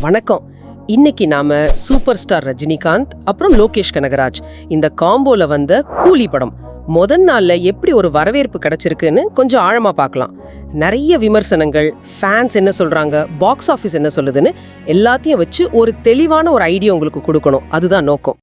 வணக்கம். இன்னைக்கு நாம சூப்பர் ஸ்டார் ரஜினிகாந்த் அப்புறம் லோகேஷ் கனகராஜ். இந்த காம்போல வந்த கூலி படம். முதல் நாள்ல எப்படி ஒரு வரவேற்பு கிடைச்சிருக்குன்னு கொஞ்சம் ஆழமா பார்க்கலாம். நிறைய விமர்சனங்கள் ஃபேன்ஸ் என்ன சொல்றாங்க பாக்ஸ் ஆஃபீஸ் என்ன சொல்லுதுன்னு எல்லாத்தையும் வச்சு ஒரு தெளிவான ஒரு ஐடியா உங்களுக்கு கொடுக்கணும். அதுதான் நோக்கம்.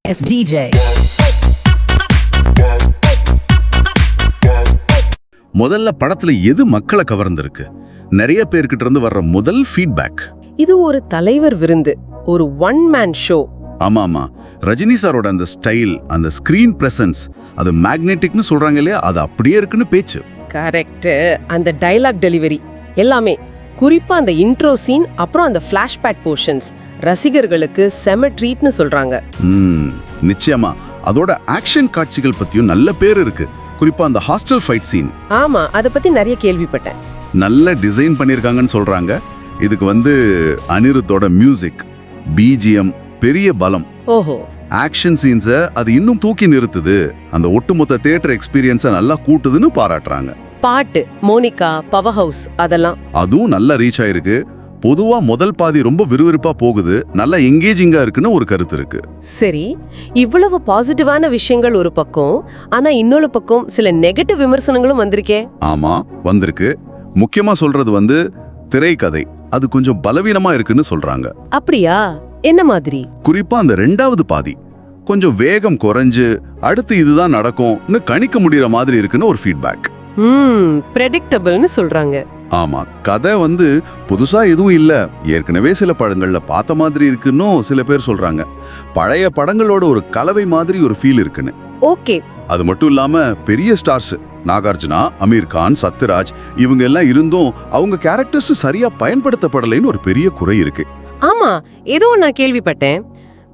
முதல்ல படத்துல எது மக்களை கவர்ந்திருக்கு? நிறைய பேர்கிட்ட இருந்து வர்ற முதல் ஃபீட்பேக் இது ஒரு தலைவர் விருந்து ஒரு ஒன் மேன் ஷோ ஆமா ஆமா. ரஜினி சாரோட அந்த ஸ்டைல் அந்த ஸ்கிரீன் பிரசன்ஸ் அது மேக்னெட்டிக்னு சொல்றாங்க இல்லையா? அது அப்படியே இருக்குன்னு பேச்சு. கரெக்ட் அந்த டைலாக் டெலிவரி எல்லாமே குறிப்பா அந்த இன்ட்ரோ சீன் அப்புறம் அந்த ஃபிளாஷ்பேக் போர்ஷன்ஸ் ரசிகர்களுக்கு செம ட்ரீட்னு சொல்றாங்க. ம் நிச்சயமா. அதோட ஆக்ஷன் காட்சிகள் பத்தியும் நல்ல பேர் இருக்கு. குறிப்பா அந்த ஹாஸ்டல் ஃபைட் சீன் ஆமா அத பத்தி நிறைய கேள்விப்பட்டேன். நல்ல டிசைன் பண்ணியிருக்காங்கன்னு சொல்றாங்க. இதுக்கு வந்து அனிருத்தோட மியூசிக் பிஜிஎம் பெரிய பலம். ஓஹோ. ஆக்ஷன் சீன்ஸை அது இன்னும் தூக்கி நிறுத்துது. அந்த ஒட்டுமொத்த தியேட்டர் எக்ஸ்பீரியன்ஸை நல்லா கூட்டுதுன்னு பாராட்டுறாங்க. பாட்டு மோனிகா பவர் ஹவுஸ் அதெல்லாம். அதுவும் நல்லா ரீச் ஆயிருக்கு. பொதுவா முதல் பாதி ரொம்ப விறுவிறுப்பா போகுது. நல்லா எங்கேஜிங்கா இருக்குன்னு ஒரு கருத்து இருக்கு. சரி இவ்வளவு பாசிட்டிவான விஷயங்கள் ஒரு பக்கம் ஆனா இன்னொரு பக்கம் சில நெகட்டிவ் விமர்சனங்களும் வந்திருக்கே. ஆமா வந்திருக்கு. முக்கியமா சொல்றது வந்து திரைக்கதை. அது கொஞ்சம் பலவீனமா இருக்குன்னு சொல்றாங்க. அப்படியா? என்ன மாதிரி? குறிப்பா அந்த ரெண்டாவது பாதி. கொஞ்சம் வேகம் குறைஞ்சு அடுத்து இதுதான் நடக்கும்னு கணிக்க முடியற மாதிரி இருக்குன்னு ஒரு ஃபீட்பேக் ம் ப்ரெடிக்டபிள்னு சொல்றாங்க. ஆமா கதை வந்து புதுசா எதுவும் இல்ல. ஏற்கனவே சில படங்கள்ல பார்த்த மாதிரி இருக்குன்னு சில பேர் சொல்றாங்க. பழைய படங்களோட ஒரு கலவை மாதிரி ஒரு ஃபீல் இருக்குன்னு. ஓகே. அது மட்டும் இல்லாம பெரிய ஸ்டார்ஸ் நாகார்ஜுனா அமீர் கான் சத்யராஜ் இவங்க எல்லாம் இருந்தும் அவங்க கேரக்டர்ஸ் சரியா பயன்படுத்தப்படலைன்னு ஒரு பெரிய குறை இருக்கு. ஆமா ஏதோ நான் கேள்விப்பட்டேன்.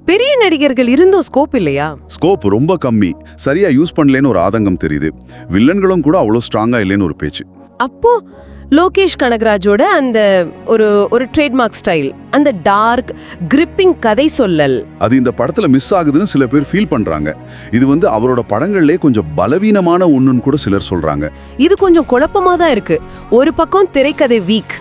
பெரிய நடிகர்கள் இருந்தும் ஸ்கோப் இல்லையா? ஸ்கோப் ரொம்ப கம்மி. சரியா யூஸ் பண்ணலேன்னு ஒரு ஆதங்கம் தெரியுது. வில்லன்களும் கூட அவ்வளோ ஸ்ட்ராங்கா இல்லைன்னு ஒரு பேச்சு. அப்போ லோகேஷ் கனகராஜோட அந்த ஒரு ஒரு ட்ரேட்மார்க் ஸ்டைல் அந்த டார்க் கிரிப்பிங் கதை சொல்லல். அது இந்த படத்துல மிஸ் ஆகுதுன்னு சில பேர் ஃபீல் பண்றாங்க. இது வந்து அவரோட படங்கள்லே கொஞ்சம் பலவீனமான ஒண்ணுன்னு கூட சிலர் சொல்றாங்க. இது கொஞ்சம் குழப்பமா தான் இருக்கு. ஒரு பக்கம் திரைக்கதை வீக்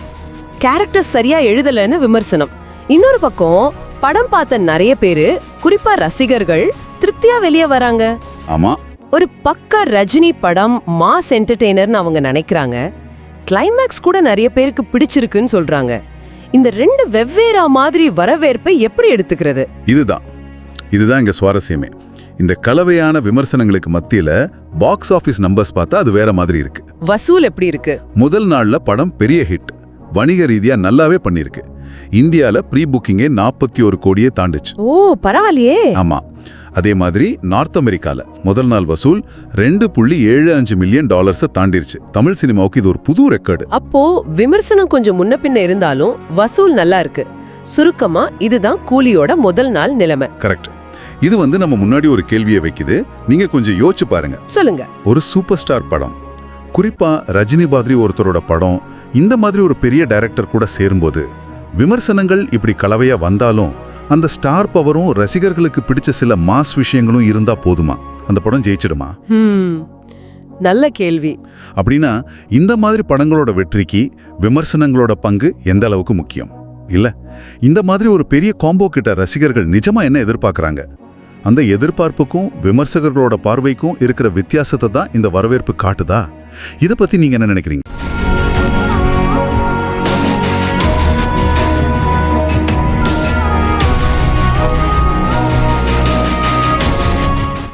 கேரக்டர் சரியா எழுதலைன்னு விமர்சனம். இன்னொரு பக்கம் படம் பார்த்த நிறைய பேரு குறிப்பா ரசிகர்கள் திருப்தியா வெளியே வராங்க. ஆமா. ஒரு பக்க ரஜினி படம் மாஸ் என்டர்டெய்னர்னு அவங்க நினைக்கிறாங்க. கிளைமேக்ஸ் கூட நிறைய பேருக்கு பிடிச்சிருக்குன்னு சொல்றாங்க. இந்த ரெண்டு வெவ்வேறா மாதிரி வரவேற்பை எப்படி எடுத்துக்கிறது? இதுதான். இதுதான் இங்க சுவாரஸ்யமே. இந்த கலவையான விமர்சனங்களுக்கு மத்தியில பாக்ஸ் ஆபீஸ் நம்பர்ஸ் பார்த்தா அது வேற மாதிரி இருக்கு. வசூல் எப்படி இருக்கு? முதல் நாள்ல படம் பெரிய ஹிட் வணிக ரீதியா நல்லாவே பண்ணிருக்கு இந்தியால ப்ரீ புக்கிங்கே நாற்பத்தி ஒரு கோடியே தாண்டுச்சு. ஓ பரவாயில்லையே. ஆமா. அதே மாதிரி நார்த் அமெரிக்கால முதல் நாள் வசூல் ரெண்டு புள்ளி ஏழு அஞ்சு மில்லியன் டாலர்ஸை தாண்டிருச்சு. தமிழ் சினிமாவுக்கு இது ஒரு புது ரெக்கார்டு. அப்போ விமர்சனம் கொஞ்சம் முன்ன பின்ன இருந்தாலும் வசூல் நல்லா இருக்கு. சுருக்கமா இதுதான் கூலியோட முதல் நாள் நிலைமை. கரெக்ட். இது வந்து நம்ம முன்னாடி ஒரு கேள்வியை வைக்குது. நீங்க கொஞ்சம் யோசிச்சு பாருங்க. சொல்லுங்க. ஒரு சூப்பர் ஸ்டார் படம் குறிப்பா ரஜினி பாதிரி ஒருத்தரோட படம் இந்த மாதிரி ஒரு பெரிய டைரக்டர் கூட சேரும்போது விமர்சனங்கள் இப்படி கலவையா வந்தாலும் அந்த ஸ்டார் பவரும் ரசிகர்களுக்கு பிடிச்ச சில மாஸ் விஷயங்களும் இருந்தா போதுமா? அந்த படம் ஜெயிச்சிடுமா? நல்ல கேள்வி. அப்படின்னா இந்த மாதிரி படங்களோட வெற்றிக்கு விமர்சனங்களோட பங்கு எந்த அளவுக்கு முக்கியம்? இல்ல இந்த மாதிரி ஒரு பெரிய காம்போ கிட்ட ரசிகர்கள் நிஜமா என்ன எதிர்பார்க்கறாங்க? அந்த எதிர்பார்ப்புக்கும் விமர்சகர்களோட பார்வைக்கும் இருக்கிற வித்தியாசத்தை தான் இந்த வரவேற்பு காட்டுதா? இதை பத்தி நீங்க என்ன நினைக்கிறீங்க?